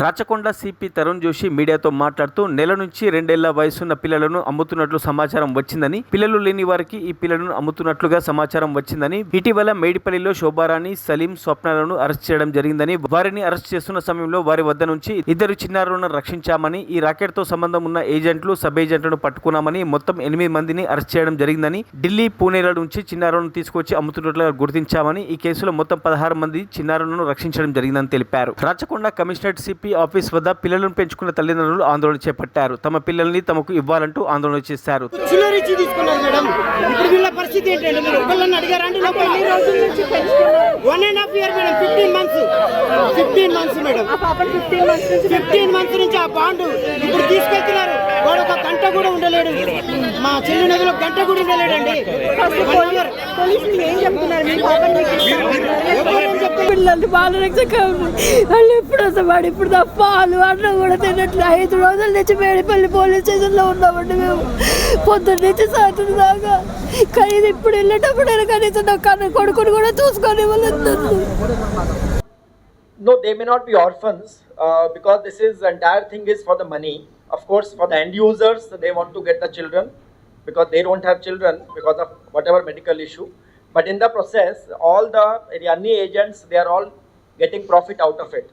Rachakonda CP Tarun Joshi మీడియాతో మాట్లాడుతూ నెల నుంచి రెండేళ్ళ వయసున్న పిల్లలను అమ్ముతున్నట్లు సమాచారం వచ్చిందని పిల్లలు లేని వారికి ఈ పిల్లలను అమ్ముతున్నట్లుగా సమాచారం వచ్చిందని ఇటీవల మేడిపల్లిలో శోభారాణి సలీం స్వప్నాలను అరెస్ట్ చేయడం జరిగిందని వారిని అరెస్ట్ చేస్తున్న సమయంలో వారి వద్ద నుంచి ఇద్దరు చిన్నారులను రక్షించామని ఈ రాకెట్తో సంబంధం ఉన్న ఏజెంట్లు సబ్ ఏజెంట్లను పట్టుకున్నామని మొత్తం ఎనిమిది మందిని అరెస్ట్ చేయడం జరిగిందని ఢిల్లీ పూణేల నుంచి చిన్నారులను తీసుకొచ్చి అమ్ముతున్నట్లుగా గుర్తించామని ఈ కేసులో మొత్తం పదహారు మంది చిన్నారులను రక్షించడం జరిగిందని తెలిపారు. రాచకొండ కమిషనరేట్ సిపి ఆఫీస్ వద్ద పిల్లలను పెంచుకున్న తల్లిదండ్రులు ఆందోళన చేపట్టారు. తమ పిల్లల్ని తమకు ఇవ్వాలంటూ ఆందోళన చేశారు. Fifteen months fifteen months madam ఆ పాప ఫిఫ్టీన్ మంత్స్ నుంచి ఫిఫ్టీన్ మంత్స్ నుంచి ఆ బాండు ఇప్పుడు తీసుకెళ్తున్నారు. వాడు ఒక గంట కూడా ఉండలేడు. మా చెల్లి నదిలో గంట కూడా ఉండలేడండి. ఏం చెప్తున్నారు? చెప్తారు పిల్లలు బాల రక్షక వాళ్ళు ఎప్పుడు వస్తాడు ఇప్పుడు దా పాలు అన్నం కూడా తినట్లు ఐదు రోజుల నుంచి మేడిపల్లి పోలీస్ స్టేషన్లో ఉన్నామండి మేము పొద్దున్న నుంచి సాయంత్రం దాకా కానీ ఇప్పుడు వెళ్ళేటప్పుడు కనీసం నా కన్న కొడుకుని కూడా చూసుకొని వాళ్ళందరూ No, they may not be orphans uh, because this is entire thing is for the money. Of course, for the end users, they want to get the children because they don't have children because of whatever medical issue. But in the process, all the Yanni agents, they are all getting profit out of it.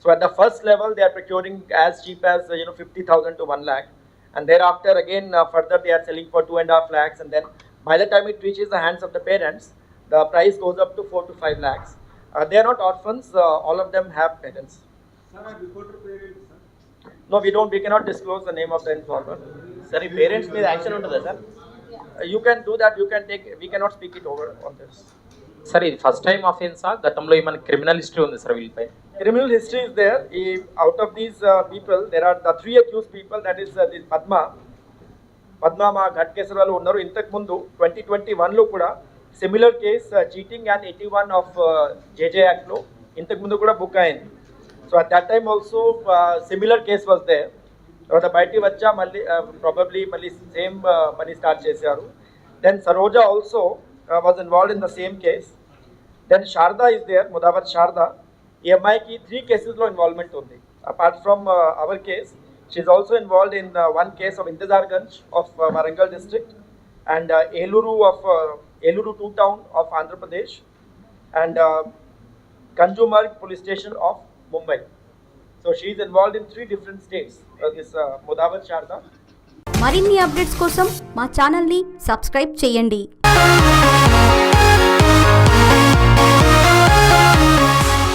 So at the first level, they are procuring as cheap as you know 50,000 to 1 lakh. And thereafter, again, uh, further they are selling for two and a half and lakhs. And then by the time it reaches the hands of the parents, the price goes up to 4 to 5 lakhs. Uh, they are not orphans, uh, all of them have parents. No, we don't, we cannot disclose the name of the informant. Sir, parents means action under the sir. You can do that you can take we cannot speak it over on this sir ఇది first time of ఆఫెన్సా గతంలో ఏమైనా criminal history ఉంది sir వీళ్ళపై? Criminal history is there ఈ out of these people there are the three accuse people that is the Padma Padma మా ఘట్కేశ్వర వాళ్ళు ఉన్నారు. ఇంతకు ముందు ట్వంటీ ట్వంటీ వన్లో కూడా similar case cheating and eighty one of JJ యాక్ట్లో ఇంతకుముందు కూడా బుక్ అయింది. So at that time also similar case వస్తే తర్వాత బయటికి వచ్చా మళ్ళీ ప్రాబబ్లీ మళ్ళీ సేమ్ మనీ స్టార్ట్ చేశారు. Then Saroja also was involved in the same case then Sharada is there Mudavath Sharada ఈ అమ్మాయికి త్రీ కేసెస్లో ఇన్వాల్వ్మెంట్ ఉంది. Apart from our case she also involved in one case of Intezargunj of Warangal district and Eluru of Eluru two town of Andhra Pradesh and consumer police station of Mumbai so she involved in three different states this Mudavath Sharada మరిన్ని updates కోసం మా ఛానల్ని subscribe చేయండి.